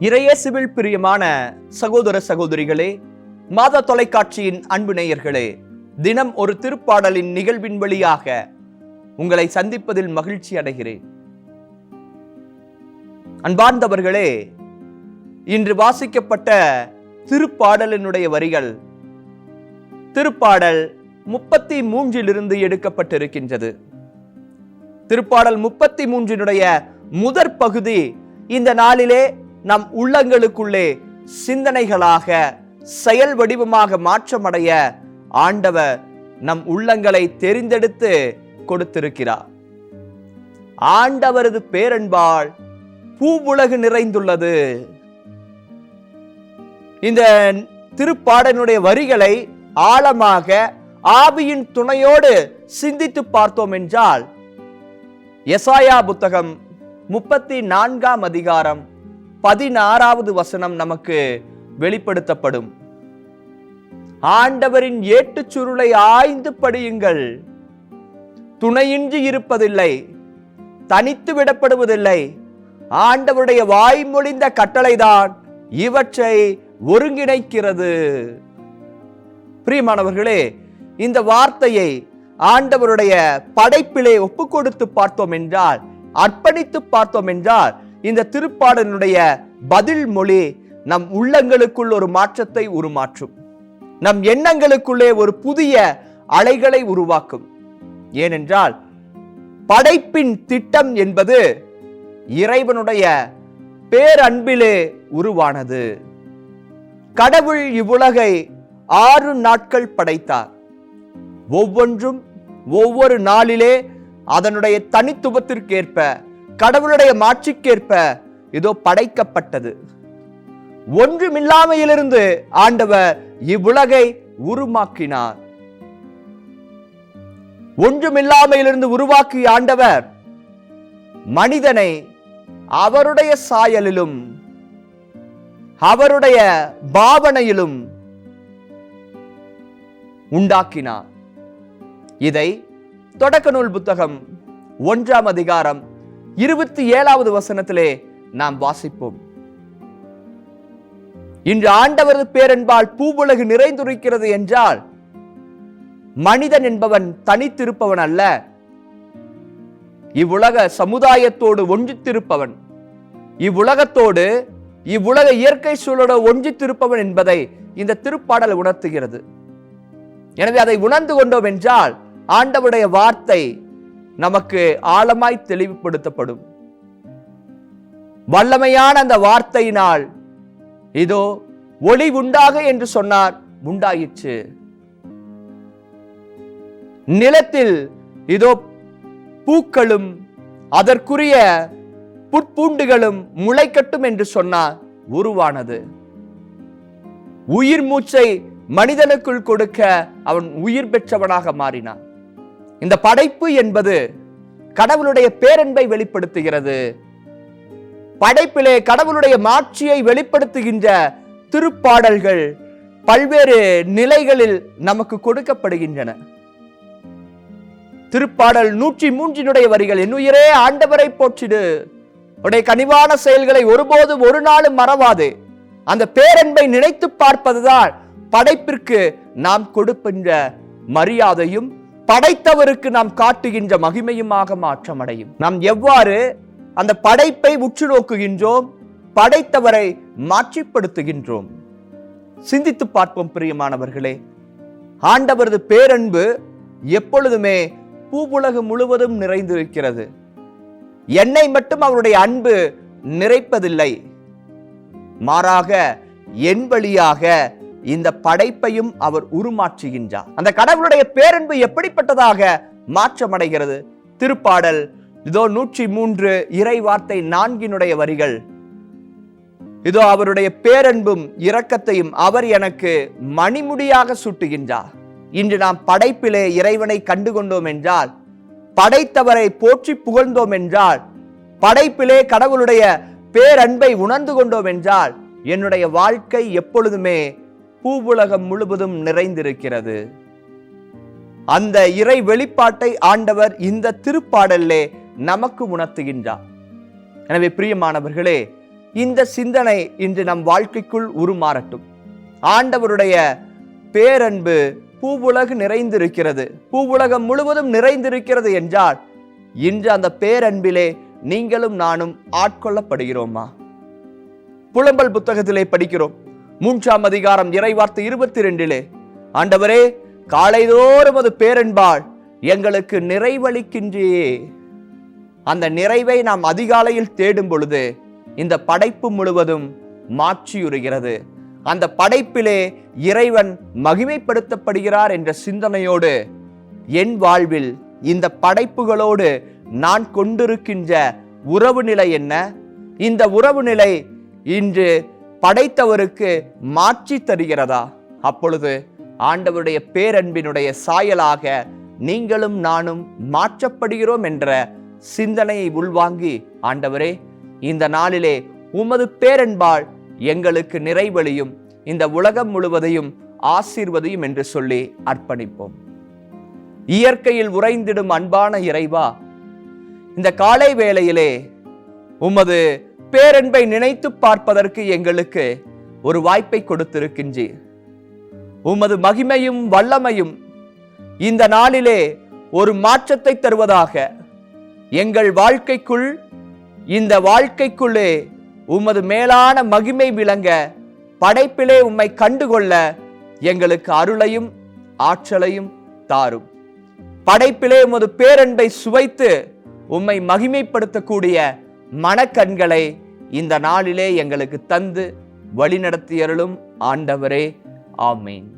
இறையேசுவில் பிரியமான சகோதர சகோதரிகளே மாத தொலைக்காட்சியின் அன்பு நேயர்களே தினம் ஒரு திருப்பாடலின் நிகழ்வின் வழியாக உங்களை சந்திப்பதில் மகிழ்ச்சி அடைகிறேன். அன்பார்ந்தவர்களே இன்று வாசிக்கப்பட்ட திருப்பாடலினுடைய வரிகள் திருப்பாடல் முப்பத்தி மூன்றிலிருந்து எடுக்கப்பட்டிருக்கின்றது. திருப்பாடல் முப்பத்தி மூன்றினுடைய முதற் பகுதி இந்த நாளிலே நம் உள்ளங்களுக்குள்ளே சிந்தனைகளாக செயல் வடிவமாக மாற்றமடைய ஆண்டவர் நம் உள்ளங்களை தெரிந்தெடுத்து கொடுத்திருக்கிறார். ஆண்டவரது பேரன்பால் பூவுலகு நிறைந்துள்ளது. இந்த திருப்பாடனுடைய வரிகளை ஆழமாக ஆவியின் துணையோடு சிந்தித்து பார்த்தோம் என்றால் எசாயா புத்தகம் முப்பத்தி நான்காம் அதிகாரம் பதினாறாவது வசனம் நமக்கு வெளிப்படுத்தப்படும். ஆண்டவரின் ஏட்டுச் சுருளை ஆய்ந்து படியுங்கள். துணையின்றி இருப்பதில்லை தனித்து விடப்படுவதில்லை. ஆண்டவருடைய வாய்மொழிந்த கட்டளைதான் இவற்றை ஒருங்கிணைக்கிறது. பிரியமானவர்களே இந்த வார்த்தையை ஆண்டவருடைய படைப்பிலே ஒப்பு கொடுத்து பார்த்தோம் என்றால் அர்ப்பணித்து பார்த்தோம் என்றால் இந்த திருப்பாடனுடைய பதில் மொழி நம் உள்ளங்களுக்குள் ஒரு மாற்றத்தை உருமாற்றும். நம் எண்ணங்களுக்குள்ளே ஒரு புதிய அலைகளை உருவாக்கும். ஏனென்றால் படைப்பின் திட்டம் என்பது இறைவனுடைய பேரன்பிலே உருவானது. கடவுள் இவ்வுலகை ஆறு நாட்கள் படைத்தார். ஒவ்வொன்றும் ஒவ்வொரு நாளிலே அதனுடைய தனித்துவத்திற்கேற்ப கடவுளுடைய மாட்சிக்கேற்ப இதோ படைக்கப்பட்டது. ஒன்றுமில்லாமையிலிருந்து ஆண்டவர் இவ்வுலகை உருமாக்கினார் ஒன்றுமில்லாமையிலிருந்து உருவாக்கிய ஆண்டவர் மனிதனை அவருடைய சாயலிலும் அவருடைய பாவனையிலும் உண்டாக்கினார். இதை தொடக்க நூல் புத்தகம் ஒன்றாம் அதிகாரம் இருபத்தி ஏழாவது வசனத்திலே நாம் வாசிப்போம். இன்று ஆண்டவரது பேரன்பால் பூவுலகு நிறைந்துரைக்கிறது என்றால் மனிதன் என்பவன் தனித்திருப்பவன் அல்ல. இவ்வுலக சமுதாயத்தோடு ஒன்றித்திருப்பவன். இவ்வுலகத்தோடு இவ்வுலக இயற்கை சூழலோடு ஒன்றித்திருப்பவன் என்பதை இந்த திருப்பாடல் உணர்த்துகிறது. எனவே அதை உணர்ந்து கொண்டோம் என்றால் ஆண்டவருடைய வார்த்தை நமக்கு ஆழமாய் தெளிவுபடுத்தப்படும். வல்லமையான அந்த வார்த்தையினால் இதோ ஒளி உண்டாக என்று சொன்னார் உண்டாயிற்று. நிலத்தில் இதோ பூக்களும் அதற்குரிய புட்பூண்டுகளும் முளைக்கட்டும் என்று சொன்னார் உருவானது. உயிர் மூச்சை மனிதனுக்குள் கொடுக்க அவன் உயிர் பெற்றவனாக மாறினான். இந்த படைப்பு என்பது கடவுளுடைய பேரன்பை வெளிப்படுத்துகிறது. படைப்பிலே கடவுளுடைய மாட்சியை வெளிப்படுத்துகின்ற திருப்பாடல்கள் பல்வேறு நிலைகளில் நமக்கு கொடுக்கப்படுகின்றன. திருப்பாடல் நூற்றி மூன்றினுடைய வரிகள் என் உயிரே ஆண்டவரை போற்றிடு. உடைய கனிவான செயல்களை ஒருபோதும் ஒரு நாளும் மறவாது. அந்த பேரன்பை நினைத்து பார்ப்பதுதான் படைப்பிற்கு நாம் கொடுக்கின்ற மரியாதையும் படைத்தவருக்கு நாம் காட்டுகின்ற மகிமையுமாக மாற்றமடையும். நாம் எவ்வாறு அந்த படைப்பை உற்று நோக்குகின்றோம் படைத்தவரை மாற்றிப்படுத்துகின்றோம்? சிந்தித்து பார்ப்போம் பிரியமானவர்களே. ஆண்டவரது பேரன்பு எப்பொழுதுமே பூவுலகம் முழுவதும் நிறைந்திருக்கிறது. என்னை மட்டும் அவருடைய அன்பு நிறைப்பதில்லை. மாறாக என் வழியாக இந்த படைப்பையும் அவர் உருமாற்றுகின்றார். அந்த கடவுளுடைய பேரன்பு எப்படிப்பட்டதாக மாற்றமடைகிறது? திருப்பாடல் இதோ நூற்றி மூன்று இறை வார்த்தை நான்கினுடைய வரிகள். இதோ அவருடைய பேரன்பும் இரக்கத்தையும் அவர் எனக்கு மணிமுடியாக சூட்டுகின்றார். இன்று நாம் படைப்பிலே இறைவனை கண்டுகொண்டோம் என்றால் படைத்தவரை போற்றி புகழ்ந்தோம் என்றால் படைப்பிலே கடவுளுடைய பேரன்பை உணர்ந்து கொண்டோம் என்றால் என்னுடைய வாழ்க்கை எப்பொழுதுமே பூவுலகம் முழுவதும் நிறைந்திருக்கிறது. அந்த இறை வெளிப்பாட்டை ஆண்டவர் இந்த திருப்பாடல்லே நமக்கு உணர்த்துகின்றார். எனவே பிரியமானவர்களே இந்த சிந்தனை இன்று நம் வாழ்க்கைக்குள் உருமாறட்டும். ஆண்டவருடைய பேரன்பு பூவுலகு நிறைந்திருக்கிறது. பூவுலகம் முழுவதும் நிறைந்திருக்கிறது என்றால் இன்று அந்த பேரன்பிலே நீங்களும் நானும் ஆட்கொள்ளப்படுகிறோமா? புலம்பல் புத்தகத்திலே படிக்கிறோம். மூன்றாம் அதிகாரம் இறைவார்த்தை இருபத்தி ரெண்டிலே ஆண்டவரே காலைதோறும் அது பேரன்பாள் எங்களுக்கு நிறைவளிக்கின்றே அந்த நிறைவை நாம் அதிகாலையில் தேடும் பொழுது இந்த படைப்பு முழுவதும் மாற்றியுறுகிறது. அந்த படைப்பிலே இறைவன் மகிமைப்படுத்தப்படுகிறார் என்ற சிந்தனையோடு என் வாழ்வில் இந்த படைப்புகளோடு நான் கொண்டிருக்கின்ற உறவு நிலை என்ன? இந்த உறவு நிலை இன்று படைத்தவருக்கு மாற்றி தருகிறதா? அப்பொழுது ஆண்டவருடைய பேரன்பினுடைய சாயலாக நீங்களும் நானும் மாற்றப்படுகிறோம் என்ற சிந்தனையை உள்வாங்கி ஆண்டவரே இந்த நாளிலே உமது பேரன்பால் எங்களுக்கு நிறைவழியும் இந்த உலகம் முழுவதையும் ஆசீர்வதையும் என்று சொல்லி அர்ப்பணிப்போம். இயற்கையில் உறைந்திடும் அன்பான இறைவா இந்த காலை வேளையிலே உமது பேரன்பை நினைத்து பார்ப்பதற்கு எங்களுக்கு ஒரு வாய்ப்பை கொடுத்திருக்கின்றீர். உமது மகிமையும் வல்லமையும் இந்த நாளிலே ஒரு மாற்றத்தை தருவதாக எங்கள் வாழ்க்கைக்குள் இந்த வாழ்க்கைக்குள்ளே உமது மேலான மகிமை விளங்க படைப்பிலே உம்மை கண்டுகொள்ள எங்களுக்கு அருளையும் ஆற்றலையும் தாரும். படைப்பிலே உமது பேரன்பை சுவைத்து உம்மை மகிமைப்படுத்தக்கூடிய மனக்கண்களை இந்த நாளிலே எங்களுக்கு தந்து வழிநடத்தியருளும் ஆண்டவரே. ஆமேன்.